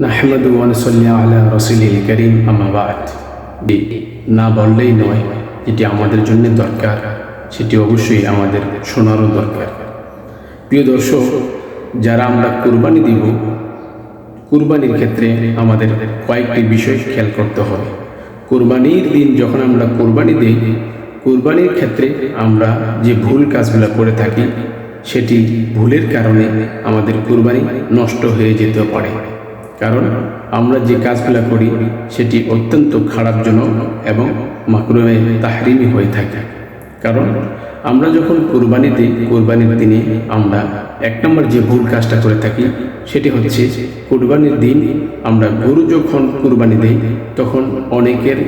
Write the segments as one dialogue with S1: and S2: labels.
S1: নাহমাদু আলা রসুলিল করিম আমাবাদ না বললেই নয় যেটি আমাদের জন্য দরকার। সেটি অবশ্যই আমাদের শোনারও দরকার। প্রিয় দর্শক, যারা আমরা কুরবানি দিব, কুরবানির ক্ষেত্রে আমাদের কয়েকটি বিষয় খেয়াল করতে হবে। কুরবানির দিন যখন আমরা কুরবানি দিই, কুরবানির ক্ষেত্রে আমরা যে ভুল কাজগুলো করে থাকি, সেটি ভুলের কারণে আমাদের কুরবানি নষ্ট হয়ে যেতে পারে। কারণ আমরা যে কাজগুলো করি, সেটি অত্যন্ত খারাপজনক এবং মাকরুমে তাহরিমি হয়ে থাকে। কারণ আমরা যখন কুরবানি দিই কুরবানির দিনে আমরা এক নম্বর যে ভুল কাজটা করে থাকি, সেটি হচ্ছে কুরবানির দিন আমরা গরু যখন কুরবানি দিই, তখন অনেকের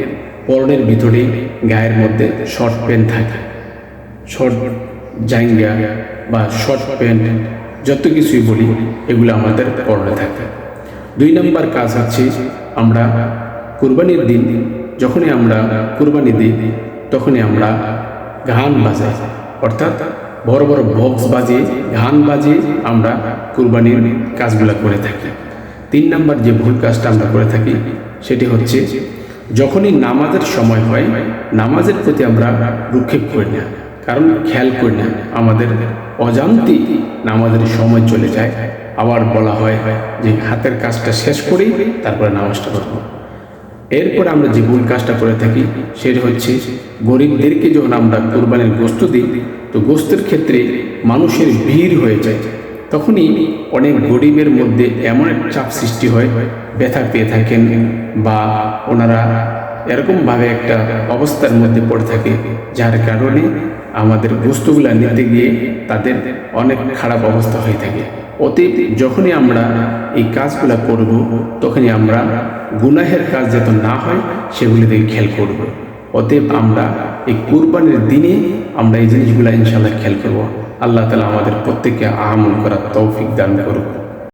S1: পরনের ভিতরে গায়ের মধ্যে শর্ট প্যান্ট থাকে। শর্ট জাইঙ্গা বা শর্ট প্যান্ট, যত কিছুই বলি, এগুলো আমাদের পরনে থাকে। দুই নম্বর কাজ হচ্ছে আমরা কুরবানির দিন, যখনই আমরা কুরবানি দিই, তখনই আমরা গান বাজাই। অর্থাৎ বড় বড় বক্স বাজিয়ে গান বাজিয়ে আমরা কুরবানির কাজগুলো করে থাকি। তিন নম্বর যে ভুল কাজটা আমরা করে থাকি, সেটি হচ্ছে যখনই নামাজের সময় হয়, নামাজের প্রতি আমরা রুক্ষেপ করি না। কারণ খেয়াল করি না, আমাদের অজান্তি নামাজের সময় চলে যায়। আবার বলা হয় যে হাতের কাজটা শেষ করেই তারপরে নামাজটা করব এরপর আমরা যে ভুল কাজটা করে থাকি, সেটা হচ্ছে গরিবদেরকে যখন আমরা কোরবানির গোস্ত দিই, তো গোস্তের ক্ষেত্রে মানুষের ভিড় হয়ে যায়। তখনই অনেক গরিবের মধ্যে এমন এক চাপ সৃষ্টি হয়, ব্যথা পেয়ে থাকেন বা ওনারা এরকমভাবে একটা অবস্থার মধ্যে পড়ে থাকে, যার কারণে আমাদের বস্তুগুলা নিতে গিয়ে তাদের অনেক খারাপ অবস্থা হয়ে থাকে। অতীত যখনই আমরা এই কাজগুলো করব, তখনই আমরা গুনাহের কাজ যাতে না হয়, সেগুলি দিকে খেয়াল করব। অতএব আমরা এই কুরবানির দিনে আমরা এই জিনিসগুলো ইনশাল্লাহ খেয়াল করব। আল্লাহ তালা আমাদের প্রত্যেককে আমল করার তৌফিক দান করুক।